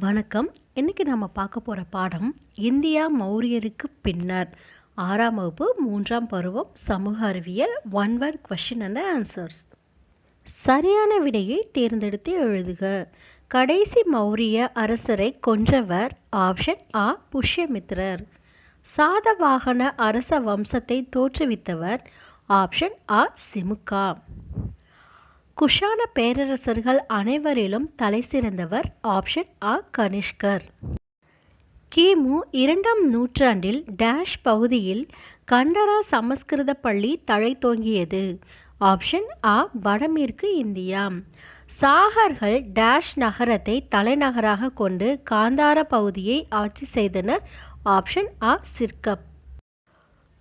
வணக்கம். இன்றைக்கி நம்ம பார்க்க போகிற பாடம் இந்தியா மௌரியருக்கு பின்னர். ஆறாம் வகுப்பு மூன்றாம் பருவம் சமூக அறிவியல் one word question and answers சரியான விடையை தேர்ந்தெடுத்து எழுதுக. கடைசி மௌரிய அரசரை கொன்றவர் ஆப்ஷன் ஆ புஷ்யமித்ரர். சாதவாகன அரச வம்சத்தை தோற்றுவித்தவர் ஆப்ஷன் ஆ சிமுகா குஷான பேரரசர்கள் அனைவரிலும் தலை சிறந்தவர் ஆப்ஷன் ஆ கனிஷ்கர். கிமு இரண்டாம் நூற்றாண்டில் டேஷ் பகுதியில் கண்டரா சமஸ்கிருத பள்ளி தழைத்தோங்கியது ஆப்ஷன் ஆ வடமேற்கு இந்தியா. சாகர்கள் டேஷ் நகரத்தை தலைநகராக கொண்டு காந்தார பகுதியை ஆட்சி செய்தனர். ஆப்ஷன் ஆ சிர்கப்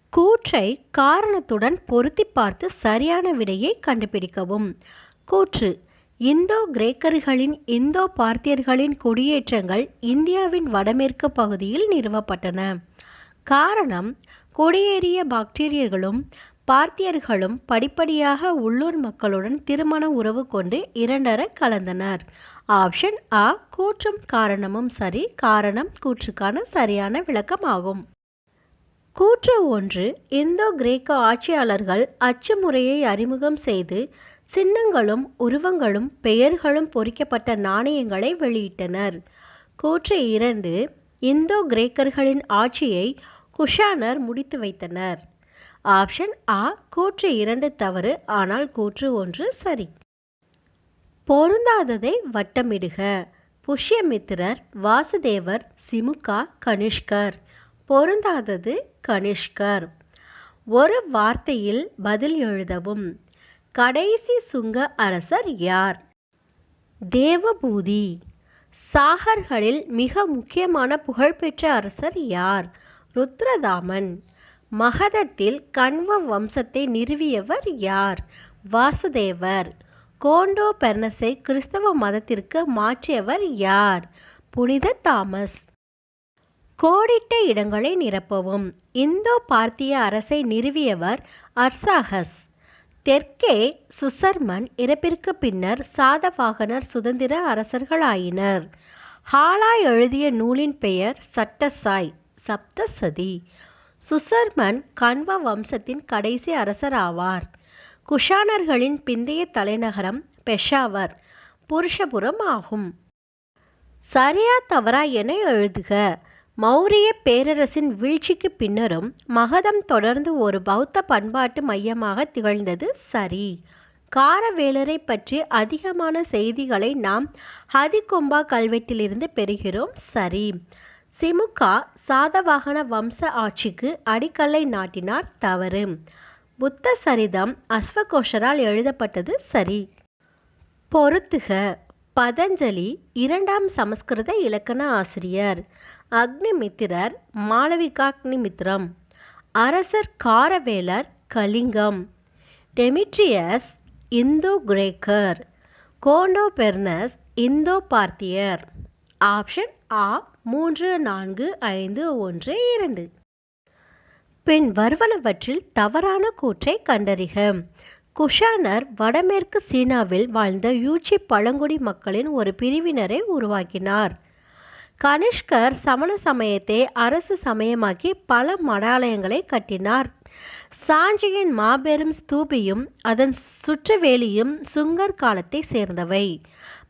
கூற்றை காரணத்துடன் பொருத்தி பார்த்து சரியான விடையை கண்டுபிடிக்கவும். கூற்று இந்தோ கிரேக்கர்களின் இந்தோ பார்த்தியர்களின் குடியேற்றங்கள் இந்தியாவின் வடமேற்கு பகுதியில் நிறுவப்பட்டன. காரணம் குடியேறிய பாக்டீரியர்களும் பார்த்தியர்களும் படிப்படியாக உள்ளூர் மக்களுடன் திருமண உறவு கொண்டு இரண்டர கலந்தனர். ஆப்ஷன் ஆ கூற்றும் காரணமும் சரி காரணம் கூற்றுக்கான சரியான விளக்கமாகும். கூற்று ஒன்று இந்தோ கிரேக்க ஆட்சியாளர்கள் அச்சு முறையை அறிமுகம் செய்து சின்னங்களும் உருவங்களும் பெயர்களும் பொறிக்கப்பட்ட நாணயங்களை வெளியிட்டனர். கூற்று இரண்டு இந்தோ கிரேக்கர்களின் ஆட்சியை குஷானர் முடித்து வைத்தனர். ஆப்ஷன் ஆ கூற்று இரண்டு தவறு ஆனால் கூற்று ஒன்று சரி. பொருந்தாததை வட்டமிடுக. புஷ்யமித்திரர் வாசுதேவர் சிமுகா கனிஷ்கர். பொருந்தாதது கனிஷ்கர். ஒரு வார்த்தையில் பதில் எழுதவும். கடைசி சுங்க அரசர் யார்? தேவபூதி. சாகர்களில் மிக முக்கியமான புகழ்பெற்ற அரசர் யார்? ருத்ரதாமன். மகதத்தில் கண்வ வம்சத்தை நிறுவியவர் யார்? வாசுதேவர். கோண்டோ பெர்னஸை கிறிஸ்தவ மதத்திற்கு மாற்றியவர் யார்? புனித தாமஸ். கோடிட்ட இடங்களை நிரப்பவும் இந்தோ பார்த்திய அரசை நிறுவியவர் அர்சாகஸ். தெற்கே சுசர்மன் இறப்பிற்கு பின்னர் சாதவாகனர் சுதந்திர அரசர்களாயினர். ஹாலா எழுதிய நூலின் பெயர் சட்டசாய் சப்தசதி. சுசர்மன் கண்வ வம்சத்தின் கடைசி அரசர் ஆவார் குஷானர்களின் பிந்தைய தலைநகரம் பெஷாவர் புருஷபுரம் ஆகும். சரியா தவறா என எழுதுக. மௌரிய பேரரசின் வீழ்ச்சிக்கு பின்னரும் மகதம் தொடர்ந்து ஒரு பௌத்த பண்பாட்டு மையமாக திகழ்ந்தது சரி. காரவேலரை பற்றி அதிகமான செய்திகளை நாம் ஹதிகொம்பா கல்வெட்டிலிருந்து பெறுகிறோம் சரி. சிமுகா சாதவாகன வம்ச ஆட்சிக்கு அடிக்கல்லை நாட்டினார் தவறு. புத்த சரிதம் அஸ்வகோஷரால் எழுதப்பட்டது சரி. பொருத்துக பதஞ்சலி இரண்டாம் சமஸ்கிருத இலக்கண ஆசிரியர். அக்னிமித்திரர் மாளவிகாக்னிமித்ரம் அரசர் காரவேலர் கலிங்கம் டெமிட்ரியஸ் இந்தோ கிரேக்கர் கோண்டோ பெர்னஸ் இந்தோ பார்த்தியர். ஆப்ஷன் ஆ மூன்று நான்கு ஐந்து ஒன்று இரண்டு. பின் வருவனவற்றில் தவறான கூற்றை கண்டறிக. குஷானர் வடமேற்கு சீனாவில் வாழ்ந்த யூச்சி பழங்குடி மக்களின் ஒரு பிரிவினரை உருவாக்கினார். கனிஷ்கர் சமண சமயத்தை அரசு சமயமாக்கி பல மடாலயங்களை கட்டினார். சாஞ்சியின் மாபெரும் ஸ்தூபியும் அதன் சுற்றுவேலியும் சுங்கர் காலத்தை சேர்ந்தவை.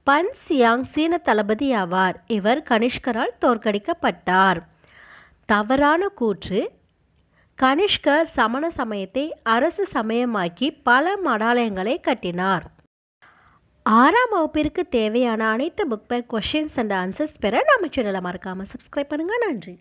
பன் சியாங் சீன தளபதி ஆவார். இவர் கனிஷ்கரால் தோற்கடிக்கப்பட்டார். தவறான கூற்று கனிஷ்கர் சமண சமயத்தை அரசு சமயமாக்கி பல மடாலயங்களை கட்டினார். ஆறாம் வகுப்பிற்கு தேவையான அனைத்து book back questions and answers பெற நம்ம சேனலை மறக்காமல் சப்ஸ்கிரைப் பண்ணுங்கள் நன்றி.